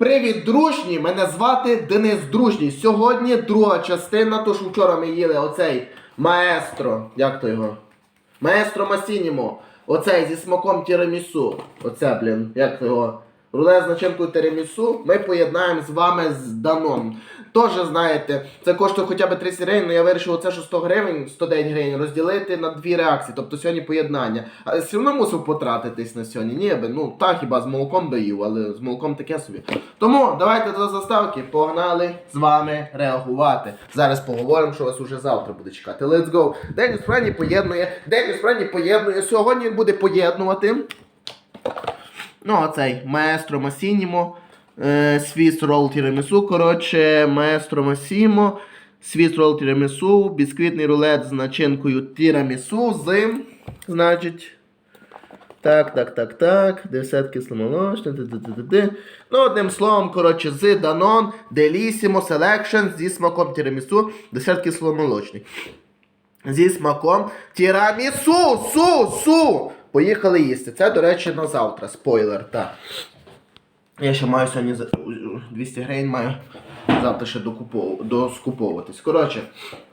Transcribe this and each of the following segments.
Привіт, дружні! Мене звати Денис Дружній. Сьогодні друга частина, то що вчора ми їли оцей маестро. Як то його? Маестро Масінімо. Оцей зі смаком тірамісу. Оце, блін, як то його? Руле з начинкою тірамісу ми поєднаємо з вами з Данон. Тоже знаєте, це коштує хоча б 30 гривень, але я вирішив оце, що 100 гривень, 109 гривень розділити на дві реакції. Тобто сьогодні поєднання. А все одно мусив потратитись на сьогодні. Ні, би, ну так хіба з молоком би їв, але з молоком таке собі. Тому давайте до заставки, погнали з вами реагувати. Зараз поговоримо, що вас уже завтра буде чекати. Let's go. Деніс Френі поєднує. Деніс Френі поєднує. Сьогодні він буде поєднувати. Ну, оцей маестро Масінімо, е, свіс рол тірамісу, коротше, маестро Масімо, свіс рол тірамісу, бісквітний рулет з начинкою тірамісу з, значить, так, так, так, так, десят кисломолочне, т-т-т-т-т. Ну, одним словом, коротше, з Данон, Делісімо, Селекшн зі смаком тірамісу, десят кисломолочний. Зі смаком тірамісу, су, су! Поїхали їсти. Це, до речі, на завтра. Спойлер, так. Я ще маю сьогодні за- 200 гривень маю завтра ще доскуповуватись. Коротше,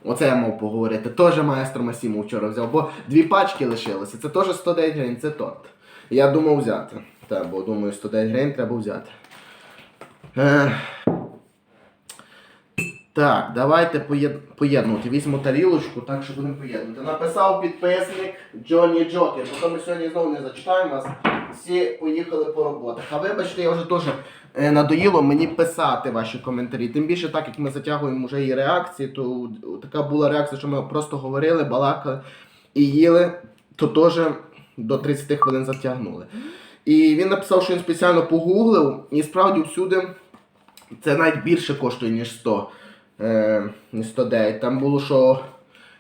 оце я мав поговорити. Теж маестро Масіму вчора взяв, бо дві пачки лишилося. Це теж 109 гривень, це торт. Я думав взяти. Так, бо думаю, 109 гривень треба взяти. Ех. Так, давайте поєд... поєднувати. Візьму тарілочку, так що будемо поєднувати. Написав підписник Джонні Джокер, бо ми сьогодні знову не зачитаємо вас. Всі поїхали по роботах. А вибачте, я вже дуже надоїло мені писати ваші коментарі. Тим більше, так як ми затягуємо вже і реакції, то така була реакція, що ми просто говорили, балакали і їли, то теж до 30 хвилин затягнули. І він написав, що він спеціально погуглив, і справді всюди це навіть більше коштує, ніж 100. Е, не 109. Там було, що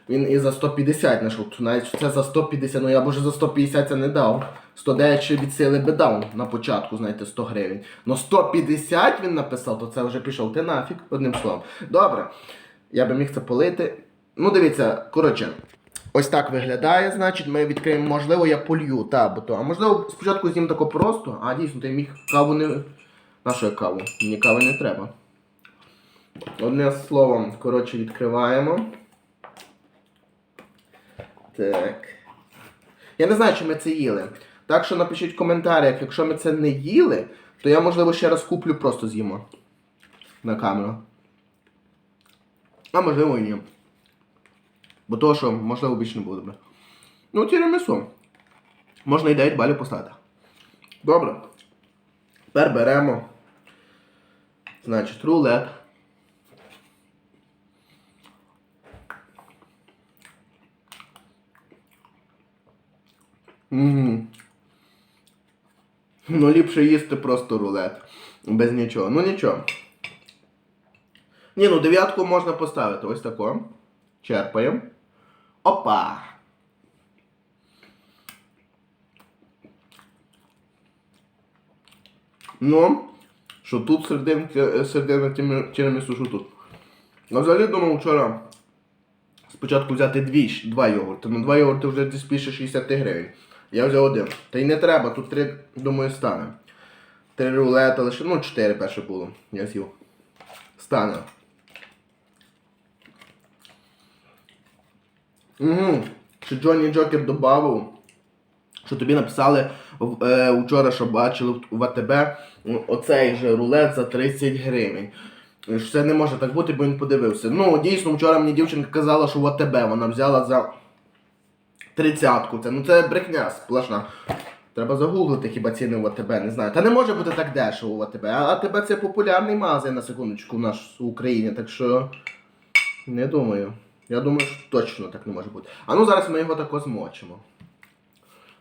він і за 150 знайшов. Навіть це за 150, ну я б вже за 150 це не дав. 109 ще від сили би дав на початку, знаєте, 100 гривень. Ну 150 він написав, то це вже пішов ти нафіг, одним словом. Добре. Я би міг це полити. Ну, дивіться, коротше. Ось так виглядає, значить, ми відкриємо, можливо, я полью, та, бо то. А можливо, спочатку з'їм тако просто, а дійсно, ти міг каву не. На що я каву? Мені кави не треба. Одне словом, коротше, відкриваємо. Так. Я не знаю, чи ми це їли. Так що напишіть в коментарях, якщо ми це не їли, то я, можливо, ще раз куплю, просто з'їмо. На камеру. А можливо і ні. Бо того, що, можливо, більше не буде добре. Ну, тірамісу. Можна і 9 балів поставити. Добре. Тепер беремо. Значить, рулет. Угу. Ну, ліпше їсти просто рулет. Без нічого. Ну нічого. Ні, ну дев'ятку можна поставити. Ось тако. Черпаємо. Опа! Ну, що тут серединки, середина тірамі- тірамісу, що тут. А взагалі думав вчора спочатку взяти дві, два йогурти. Ну два йогурти вже десь більше 60 гривень. Я взяв один. Та й не треба, тут три, думаю, стане. Три рулета лише, ну чотири перше було. Я з'їв. Стане. Угу. Що Джонні Джокер додав, що тобі написали е, вчора, що бачили в- АТБ оцей же рулет за 30 гривень. Що це не може так бути, бо він подивився. Ну, дійсно, вчора мені дівчинка казала, що в АТБ вона взяла за тридцятку. Це, ну це брехня сплошна. Треба загуглити хіба ціни в АТБ, не знаю. Та не може бути так дешево в АТБ. А АТБ це популярний магазин на секундочку в нас в Україні, так що не думаю. Я думаю, що точно так не може бути. А ну зараз ми його тако змочимо.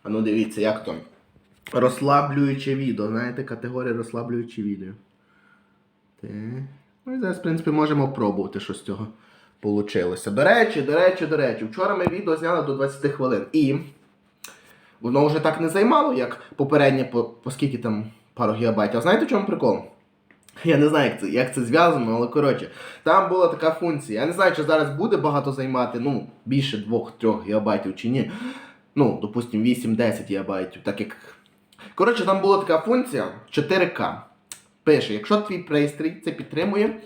А ну дивіться, як то. Розслаблююче відео. Знаєте, категорія розслаблююче відео. Так. Ну і зараз, в принципі, можемо пробувати, що з цього получилося. До речі, до речі, до речі, вчора ми відео зняли до 20 хвилин. І воно вже так не займало, як попереднє, по, там пару гігабайтів. А знаєте, в чому прикол? Я не знаю, як це, як це зв'язано, але коротше, там була така функція. Я не знаю, чи зараз буде багато займати, ну, більше 2-3 гігабайтів чи ні. Ну, допустим, 8-10 гігабайтів, так як. Коротше, там була така функція 4К. пише, якщо твій пристрій це підтримує,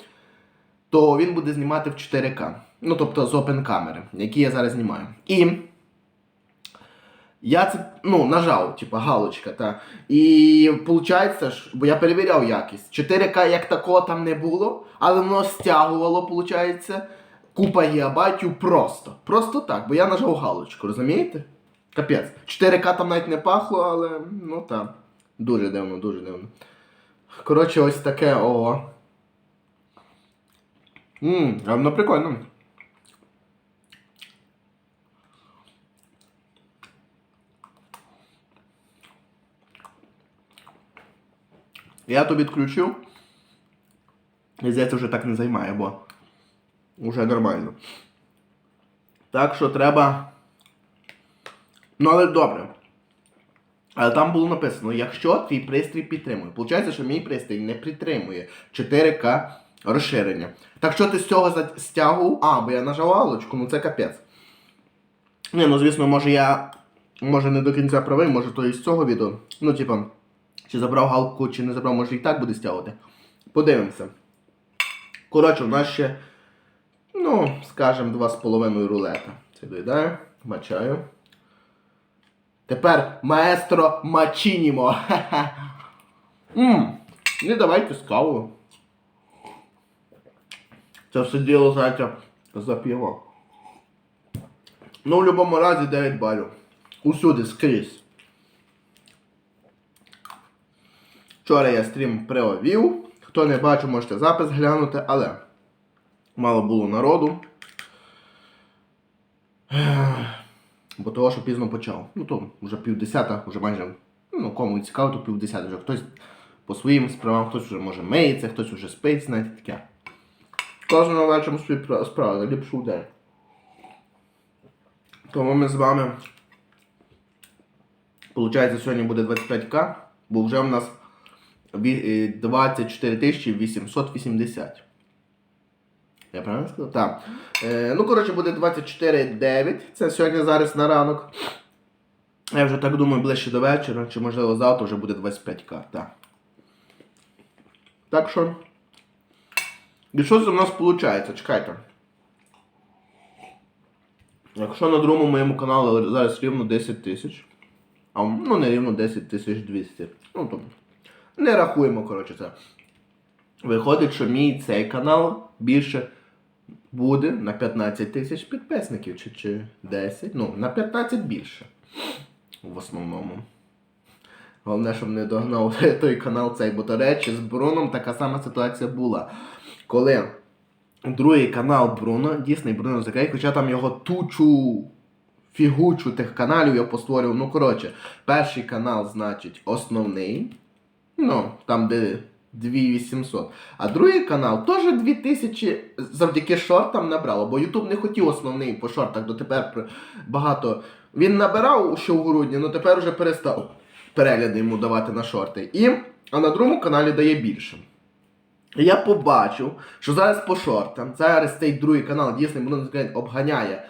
то він буде знімати в 4К. Ну, тобто з open камери, які я зараз знімаю. І я це ну, нажав, типа галочка, та. І виходить, бо я перевіряв якість. 4К як такого там не було, але воно стягувало, виходить, купа гігабайтів просто. Просто так, бо я нажав галочку, розумієте? Капець. 4К там навіть не пахло, але ну так. Дуже дивно, дуже дивно. Коротше, ось таке о. Ммм, воно прикольно. Я то відключив. І здається, вже так не займає, бо вже нормально. Так що треба. Ну, але добре. Але там було написано, якщо твій пристрій підтримує. Получається, що мій пристрій не підтримує 4К розширення. Так що ти з цього стягував? А, бо я нажав галочку, ну це капець. Ні, ну звісно, може я може не до кінця правий, може то і з цього відео. Ну, типа, чи забрав галку, чи не забрав, може і так буде стягувати. Подивимося. Коротше, у нас ще, ну, скажімо, 2,5 рулета. Це доїдаю, мачаю. Тепер маестро Мачінімо. Ммм, не давайте з кавою. Це все діло, знаєте, за пиво. Ну, в будь-якому разі 9 балів. Усюди скрізь. Вчора я стрім провів. Хто не бачив, можете запис глянути, але мало було народу. Бо того, що пізно почав. Ну то вже півдесята, вже майже, ну кому цікаво, то півдесята вже хтось по своїм справам, хтось вже може миється, хтось вже спить, знаєте, таке. Кожного вечором свої справи, ліпшу день. Тому ми з вами. Получається, сьогодні буде 25к, бо вже в нас е, 24 880. Я правильно сказав? Так. Е, ну, коротше, буде 24,9. Це сьогодні зараз на ранок. Я вже так думаю, ближче до вечора, чи можливо завтра вже буде 25к. Так. Так що. І що це в нас виходить? Чекайте. Якщо на другому моєму каналі зараз рівно 10 тисяч. А ну не рівно 10 тисяч 200. Ну то не рахуємо, коротше, це. Виходить, що мій цей канал більше буде на 15 тисяч підписників, чи, чи 10. Ну, на 15 більше. В основному. Головне, щоб не догнав той канал цей, бо до речі, з Бруном така сама ситуація була. Коли другий канал Бруно, дійсний Бруно Закрей, хоча там його тучу фігучу тих каналів я постворив. Ну, коротше, перший канал, значить, основний. Ну, там, де 2800. А другий канал теж 2000 завдяки шортам набрало, бо Ютуб не хотів основний по шортах, дотепер багато. Він набирав ще в грудні, але тепер вже перестав перегляди йому давати на шорти. І, а на другому каналі дає більше. Я побачив, що зараз по шортам, зараз цей другий канал дійсно Бруно обганяє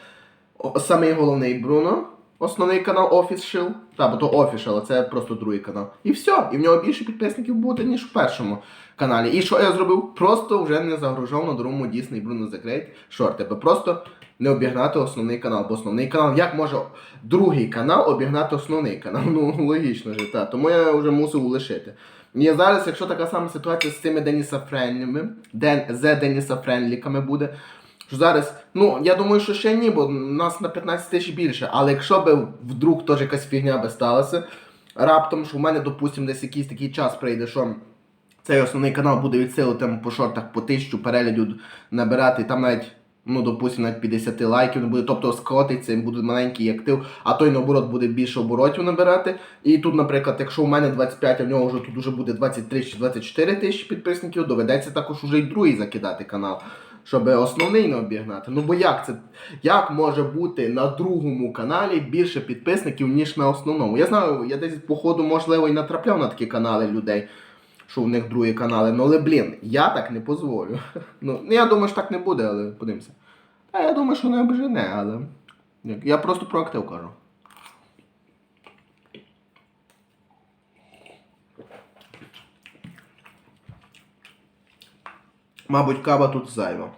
самий головний Бруно, основний канал Official. Та, бо то Official, а це просто другий канал. І все. І в нього більше підписників буде, ніж в першому каналі. І що я зробив? Просто вже не загружав на другому Disney Bruno The шорти. Бо просто не обігнати основний канал. Бо основний канал, як може другий канал обігнати основний канал? Ну, логічно ж, так. Тому я вже мусив лишити. І зараз, якщо така сама ситуація з цими Деніса Френліми, Ден, з Деніса Френліками буде, що зараз, ну, я думаю, що ще ні, бо нас на 15 тисяч більше. Але якщо би вдруг теж якась фігня би сталася, раптом, що в мене, допустимо, десь якийсь такий час прийде, що цей основний канал буде від сили там по шортах по тисячу переглядів набирати, там навіть, ну, допустимо, навіть 50 лайків не буде, тобто скотиться, буде маленький актив, а той наоборот буде більше оборотів набирати. І тут, наприклад, якщо у мене 25, а в нього вже тут уже буде 23 чи 24 тисячі підписників, доведеться також уже й другий закидати канал. Щоб основний не обігнати. Ну бо як це? Як може бути на другому каналі більше підписників, ніж на основному? Я знаю, я десь, походу, можливо, і натрапляв на такі канали людей, що в них другі канали. Ну але блін, я так не дозволю. Ну, я думаю, що так не буде, але подивимося. Та я думаю, що не обжене, але. Я просто про актив кажу. Мабуть, кава тут зайва.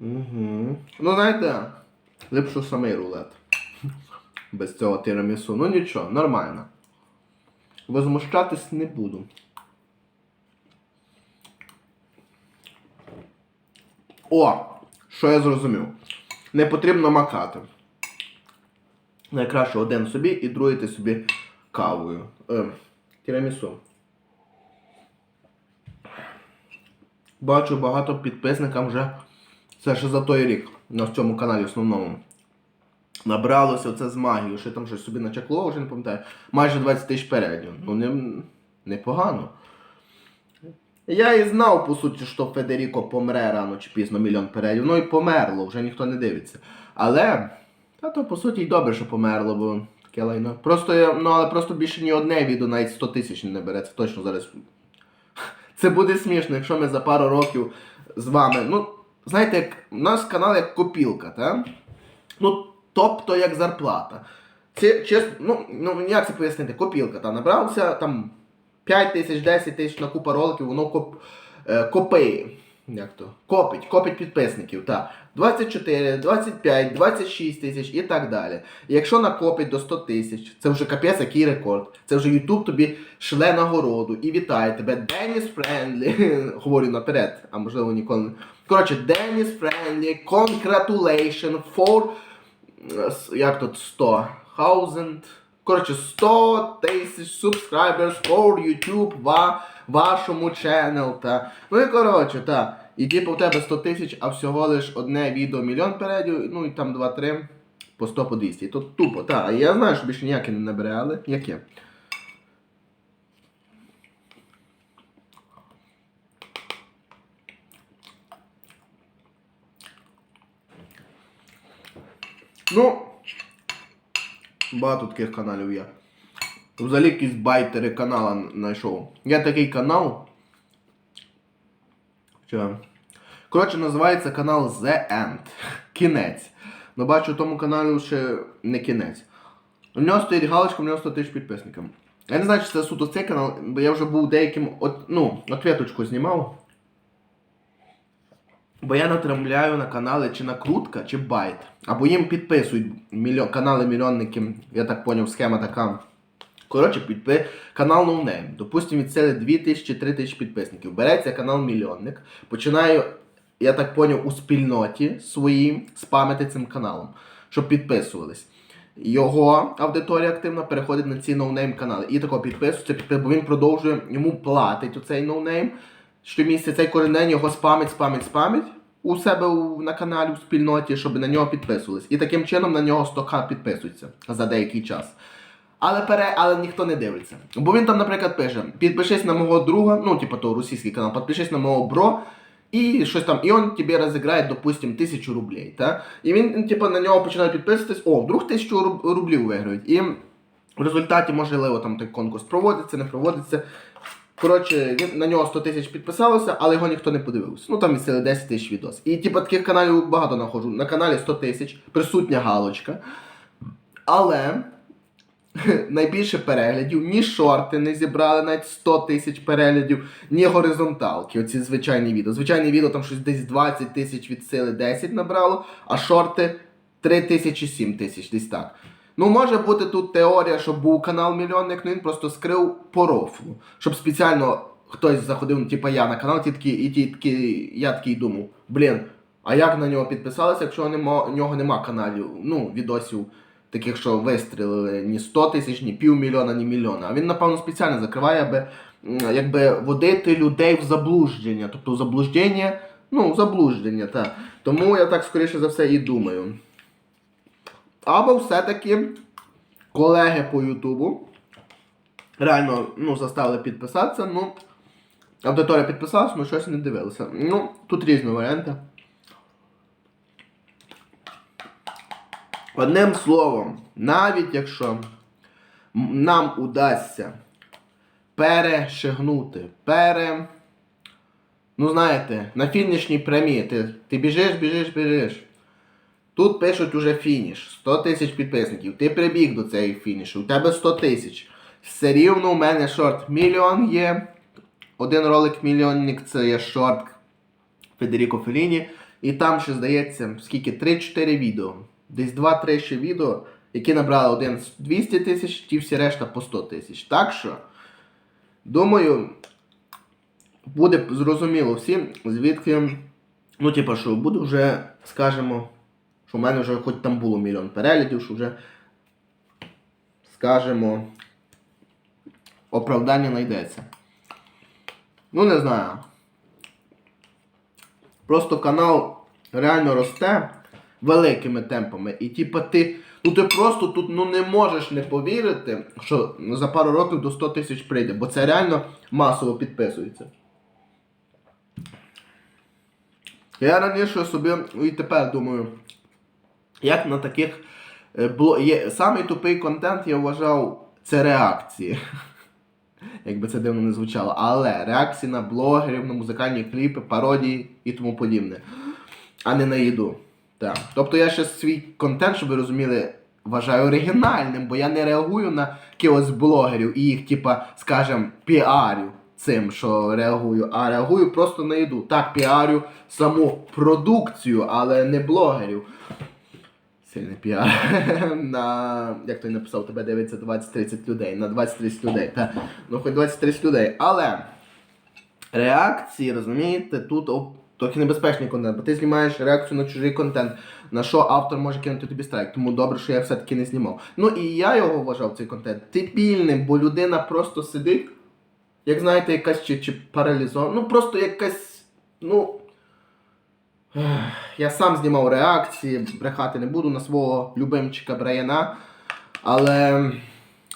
Угу. Ну, знаєте, липшу самий рулет. Без цього тирамісу. Ну нічого, нормально. Возмущатись не буду. О! Що я зрозумів? Не потрібно макати. Найкраще один собі і другий ти собі кавою. Е, тірамісу. Бачу багато підписникам вже. Це ще за той рік на цьому каналі основному. Набралося це з магією, що там щось собі начакло, вже не пам'ятаю. Майже 20 тисяч переглядів. Ну не, непогано. Я і знав, по суті, що Федеріко помре рано чи пізно мільйон переглядів. Ну і померло, вже ніхто не дивиться. Але. Та то по суті й добре, що померло, бо таке лайно. Просто ну але просто більше ні одне відео навіть 100 тисяч не набереться. Точно зараз. Це буде смішно, якщо ми за пару років з вами. Ну, знаєте, як у нас канал як копілка, так? Ну, тобто як зарплата. Це чесно, ну, ну як це пояснити? Копілка, та набрався там 5 тисяч, 10 тисяч на купа роликів, воно коп, е, копиє. Як то? Копить, копить підписників. Та. 24, 25, 26 тисяч і так далі. І якщо накопить до 100 тисяч, це вже капець, який рекорд. Це вже YouTube тобі шле нагороду і вітає тебе. Деніс Френдлі. Говорю наперед, а можливо ніколи не. Коротше, Деніс Френдлі, congratulations for е, як тут 100 thousand, коротше 100 тисяч subscribers for YouTube ва, вашому channel, та. Ну і коротше, та. І типу у тебе 100 тисяч, а всього лиш одне відео мільйон передів, ну і там 2-3 по 100 по 200. То тупо, та. Я знаю, що більше ніяке не набере, але яке. Ну, багато таких каналів є. Взагалі якісь байтери канала знайшов. Є такий канал. Що? Коротше, називається канал The End. Кінець. Ну бачу, тому каналі ще не кінець. У нього стоїть галочка, у нього 100 тисяч підписників. Я не знаю, чи це суто цей канал, бо я вже був деяким от, ну, ответочку знімав. Бо я натремляю на канали чи накрутка, чи байт. Або їм підписують мільйон, канали мільйонники, я так поняв, схема така. Коротше, підпи... канал NoName. Допустимо, від сили 2000-3000 підписників. Береться канал Мільйонник. Починаю, я так поняв, у спільноті своїй спамити цим каналом, щоб підписувались. Його аудиторія активна переходить на ці ноунейм канали. І тако підписується, бо він продовжує, йому платить оцей ноунейм. Щомісяця цей кожен день його спамить, спамить, спамить у себе на каналі у спільноті, щоб на нього підписувались. І таким чином на нього 100к підписуються за деякий час. Але пере, але ніхто не дивиться. Бо він там, наприклад, пише: підпишись на мого друга, ну, типу, то російський канал, підпишись на мого бро, і щось там, і він тобі розіграє, допустим, тисячу рублей. Та? І він, типу, на нього починає підписуватись, о, вдруг тисячу руб- рублів виграють. І в результаті, можливо, там той конкурс проводиться, не проводиться. Коротше, він, на нього 100 тисяч підписалося, але його ніхто не подивився. Ну там місцили 10 тисяч відос. І типу таких каналів багато знаходжу. На каналі 100 тисяч, присутня галочка. Але найбільше переглядів, ні шорти не зібрали навіть 100 тисяч переглядів, ні горизонталки. Оці звичайні відео. Звичайні відео там щось десь 20 тисяч від сили 10 набрало, а шорти 3 тисячі 7 тисяч, десь так. Ну, може бути тут теорія, що був канал мільйонник, ну він просто скрив по рофлу. Щоб спеціально хтось заходив, типа я на канал, ті такі, і ті такі, я такий думав, блін, а як на нього підписалися, якщо нема, у нього нема каналів, ну, відосів таких, що вистрілили ні 100 тисяч, ні півмільйона, ні мільйона. А він, напевно, спеціально закриває, аби якби водити людей в заблуждення. Тобто в заблуждення, ну, в заблуждення, так. Тому я так скоріше за все і думаю. Або все-таки колеги по Ютубу реально ну, заставили підписатися, ну, аудиторія підписалася, ну щось не дивилася. Ну, тут різні варіанти. Одним словом, навіть якщо нам удасться перешигнути, пере. Ну, знаєте, на фінішній прямі ти, ти біжиш, біжиш, біжиш. Тут пишуть уже фініш. 100 тисяч підписників. Ти прибіг до цієї фінішу, у тебе 100 тисяч. Все рівно у мене шорт мільйон є. Один ролик мільйонник це є шорт Федеріко Феліні. І там ще здається, скільки 3-4 відео. Десь 2-3 ще відео, які набрали один з 200 тисяч, ті всі решта по 100 тисяч. Так що, думаю, буде зрозуміло всім, звідки. Ну, типа, що буде вже, скажемо, що в мене вже хоч там було мільйон переглядів, що вже, скажемо, оправдання знайдеться. Ну, не знаю. Просто канал реально росте великими темпами. І типа ти. Ну ти просто тут ну, не можеш не повірити, що за пару років до 100 тисяч прийде, бо це реально масово підписується. Я раніше собі і тепер думаю, як на таких е, є самий тупий контент, я вважав, це реакції. Якби це дивно не звучало. Але реакції на блогерів, на музикальні кліпи, пародії і тому подібне. А не на їду. Так. Тобто я ще свій контент, щоб ви розуміли, вважаю оригінальним, бо я не реагую на якихось блогерів і їх, типа, скажем, піарю цим, що реагую, а реагую просто на їду. Так, піарю саму продукцію, але не блогерів. Сильний піар. на. Як той написав, тебе дивиться 20-30 людей. На 20-30 людей. Та, ну хоч 20-30 людей. Але реакції, розумієте, тут трохи небезпечний контент, бо ти знімаєш реакцію на чужий контент, на що автор може кинути тобі страйк. Тому добре, що я все-таки не знімав. Ну і я його вважав цей контент дебільним, бо людина просто сидить, як знаєте, якась чи, чи паралізована. Ну просто якась. Ну. Я сам знімав реакції, брехати не буду на свого любимчика Брайана. Але.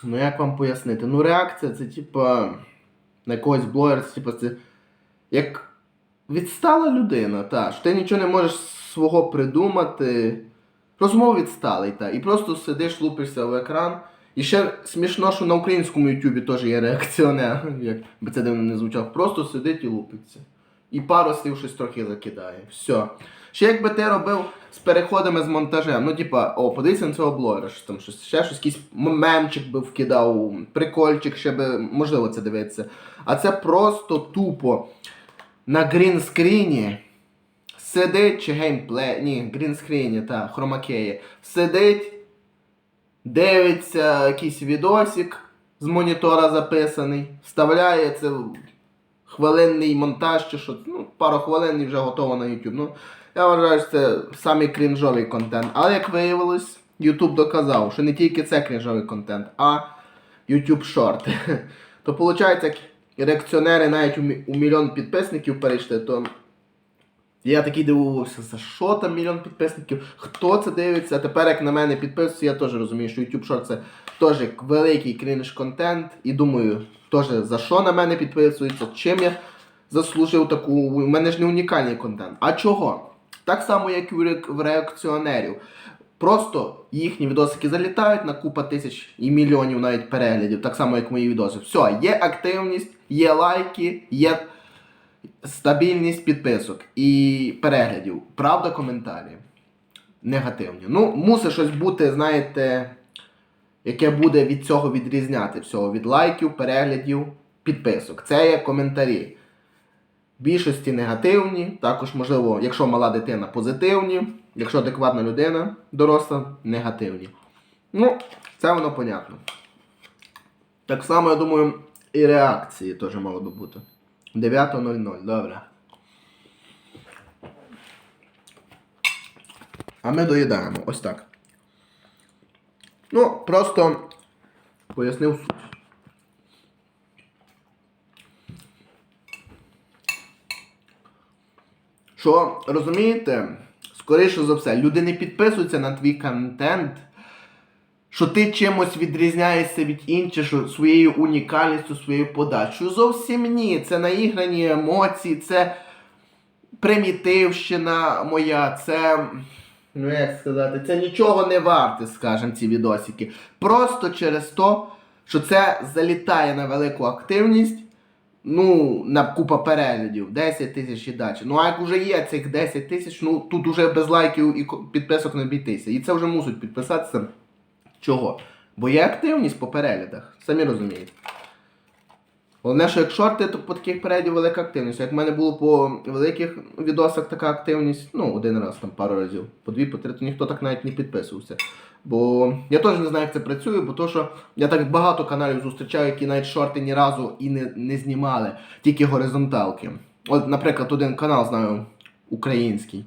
Ну як вам пояснити? Ну реакція це типа. На якогось блогера, це типа це. Як відстала людина, та, що ти нічого не можеш свого придумати. Розмов відсталий, та. І просто сидиш, лупишся в екран. І ще смішно, що на українському Ютубі теж є реакціонер, як би це дивно не звучало. Просто сидить і лупиться. І пару слів щось трохи закидає. Все. Ще якби ти робив з переходами з монтажем. Ну, типа, о, подивися на цього блогера, що там щось, ще щось, якийсь мемчик би вкидав, прикольчик, ще би можливо це дивитися. А це просто тупо на грінскріні сидить чи геймплей, ні, грінскріні, та, хромакеї. Сидить, дивиться якийсь відосик з монітора записаний, вставляє це хвилинний монтаж чи що, ну, пару хвилин і вже готово на YouTube. Ну, я вважаю, що це самий крінжовий контент. Але як виявилось, YouTube доказав, що не тільки це крінжовий контент, а YouTube шорти. То виходить, як реакціонери навіть у мільйон підписників перейшли, то я такий дивувався, за що там мільйон підписників, хто це дивиться, а тепер як на мене підписується, я теж розумію, що YouTube Short це теж великий крінж контент. І думаю, теж за що на мене підписується, чим я заслужив таку. У мене ж не унікальний контент. А чого? Так само, як і в реакціонерів. Просто їхні відосики залітають на купа тисяч і мільйонів навіть переглядів, так само, як мої відоси. Все, є активність, є лайки, є стабільність підписок і переглядів. Правда, коментарі. Негативні. Ну, мусить щось бути, знаєте, яке буде від цього відрізняти всього від лайків, переглядів, підписок. Це є коментарі. Більшості негативні, також, можливо, якщо мала дитина, позитивні, якщо адекватна людина, доросла, негативні. Ну, це воно понятно. Так само, я думаю, і реакції теж мало би бути. 9.00, добре. А ми доїдаємо. Ось так. Ну, просто пояснив суть. Що, розумієте, скоріше за все, люди не підписуються на твій контент, що ти чимось відрізняєшся від інших, що своєю унікальністю, своєю подачею. Зовсім ні. Це наіграні емоції, це примітивщина моя, це. Ну, як сказати, це нічого не варте, скажімо, ці відосики. Просто через то, що це залітає на велику активність, ну, на купа переглядів, 10 тисяч і далі. Ну, а як вже є цих 10 тисяч, ну тут уже без лайків і підписок не бійтися. І це вже мусить підписатися. Чого? Бо є активність по переглядах, самі розумієте. Головне, що як шорти, то по таких передів велика активність. Як в мене було по великих відосах така активність, ну, один раз там пару разів, по дві, по три, то ніхто так навіть не підписувався. Бо я теж не знаю, як це працює, бо то, що я так багато каналів зустрічаю, які навіть шорти ні разу і не, не знімали, тільки горизонталки. От, наприклад, один канал знаю український.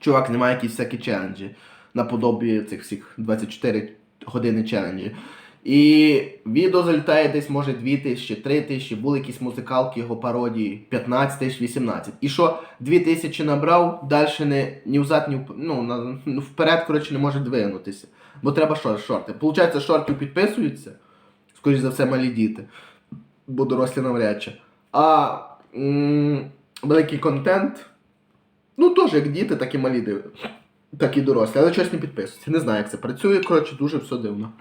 Чувак знімає якісь всякі челенджі наподобі цих всіх 24 години челенджі. І відео залітає десь, може, 2 тисячі, 3 тисячі, були якісь музикалки його пародії, 15 тисяч, 18. І що 2 тисячі набрав, далі не, ні взад, ні ну, на, ну, вперед, коротше, не може двинутися. Бо треба що, шорти. Получається, шортів підписуються, скоріш за все, малі діти, бо дорослі навряд чи. А м- великий контент, ну теж як діти, так і малі дивляться. Так і дорослі, але щось не підписуються. Не знаю, як це працює, коротше, дуже все дивно.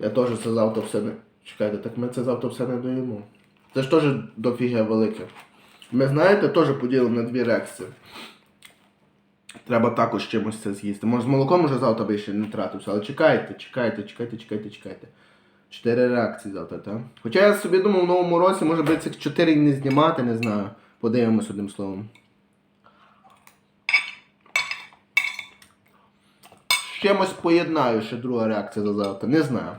Я теж це завтра все не. Чекайте, так ми це завтра все не доїмо. Це ж теж дофіга велике. Ми знаєте, теж поділимо на дві реакції. Треба також чимось це з'їсти. Може з молоком уже завтра би ще не тратився, але чекайте, чекайте, чекайте, чекайте, чекайте. Чотири реакції завтра, так? Хоча я собі думав в новому році, може би цих чотири не знімати, не знаю. Подивимось одним словом. З чимось поєднаю ще друга реакція за завтра, не знаю.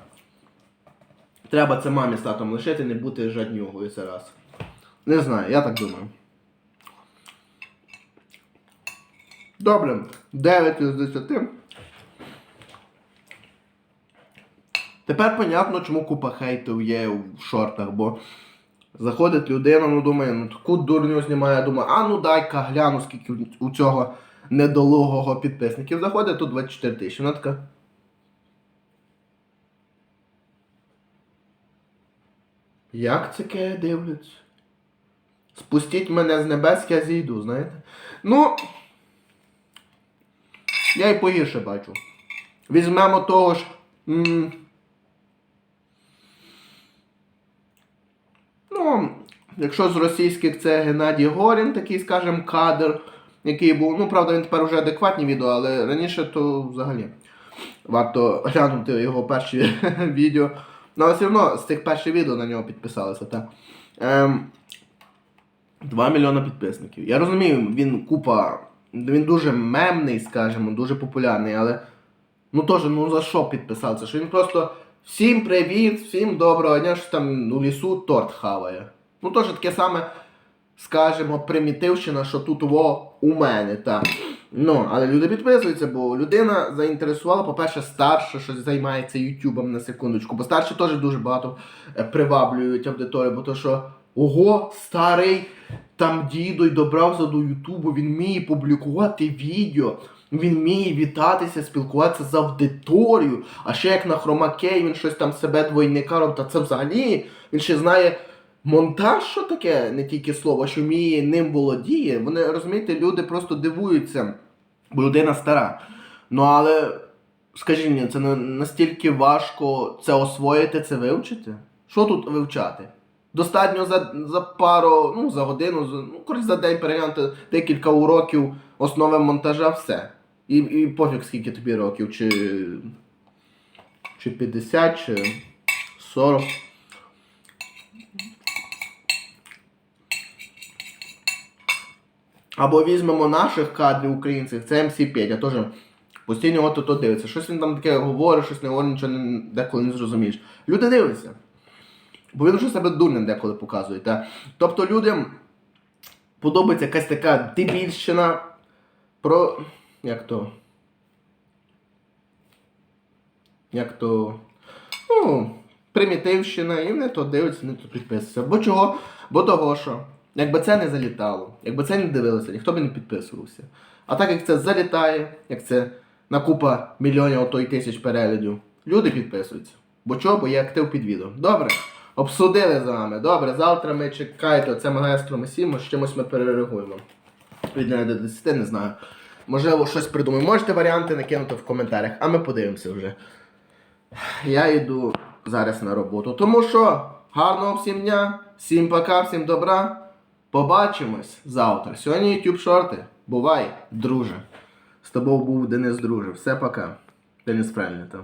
Треба це мамі з татом лишити, не бути жаднюгою це раз. Не знаю, я так думаю. Добре, 9 із 10. Тепер понятно, чому купа хейтів є в шортах, бо заходить людина, ну думає, ну таку дурню знімає, думає, а ну дай-ка гляну, скільки у- цього недолугого підписників заходить, тут 24 тисячі. Вона така. Як це дивляться? Спустіть мене з небес, я зійду, знаєте? Ну. Я і погірше бачу. Візьмемо того ж. м, Ну, якщо з російських це Геннадій Горін, такий, скажімо, кадр, який був. Ну, правда, він тепер вже адекватні відео, але раніше то взагалі. Варто глянути його перші відео. Ну, але все одно з тих перших відео на нього підписалися, так. Ем, 2 мільйона підписників. Я розумію, він купа. Він дуже мемний, скажімо, дуже популярний, але. Ну теж, ну за що підписався? Що він просто всім привіт, всім доброго дня, що там у лісу торт хаває. Ну теж таке саме, скажімо, примітивщина, що тут во у мене, так. Ну, але люди підписуються, бо людина заінтересувала, по-перше, старша, що займається Ютубом на секундочку. Бо старші теж дуже багато е, приваблюють аудиторію, бо то що ого, старий там дідо й добрався до Ютубу, він вміє публікувати відео. Він вміє вітатися, спілкуватися з аудиторією. А ще як на хромакей він щось там себе двойника робить, та це взагалі він ще знає монтаж, що таке, не тільки слово, що вміє ним володіє. Вони розумієте, люди просто дивуються, бо людина стара. Ну але скажіть мені, це настільки важко це освоїти, це вивчити? Що тут вивчати? Достатньо за, за пару, ну за годину, за, ну коротше за день переглянути декілька уроків основи монтажа, все. І, і пофіг скільки тобі років, чи, чи 50, чи 40. Або візьмемо наших кадрів українців, це МС Петя, теж постійно от то дивиться. Щось він там таке говорить, щось не говорить, нічого не, деколи не зрозумієш. Люди дивляться. Бо він вже себе дурним деколи показує. Та? Тобто людям подобається якась така дебільщина про. як то. Як то. Ну, примітивщина, і не то дивиться, не то підписується. Бо чого? Бо того що. Якби це не залітало, якби це не дивилося, ніхто би не підписувався. А так як це залітає, як це на купа мільйонів, то й тисяч переглядів, люди підписуються. Бо чого? Бо є актив під відео. Добре. Обсудили з вами. Добре, завтра ми чекайте, оце маестро Месімо, з чимось ми перерегуємо. Від 1 до 10, не знаю. Можливо, щось придумаємо. Можете варіанти накинути в коментарях, а ми подивимося вже. Я йду зараз на роботу. Тому що гарного всім дня, всім пока, всім добра. Побачимось завтра. Сьогодні YouTube шорти. Бувай, друже. З тобою був Денис Друже. Все пока. Денис правильно там.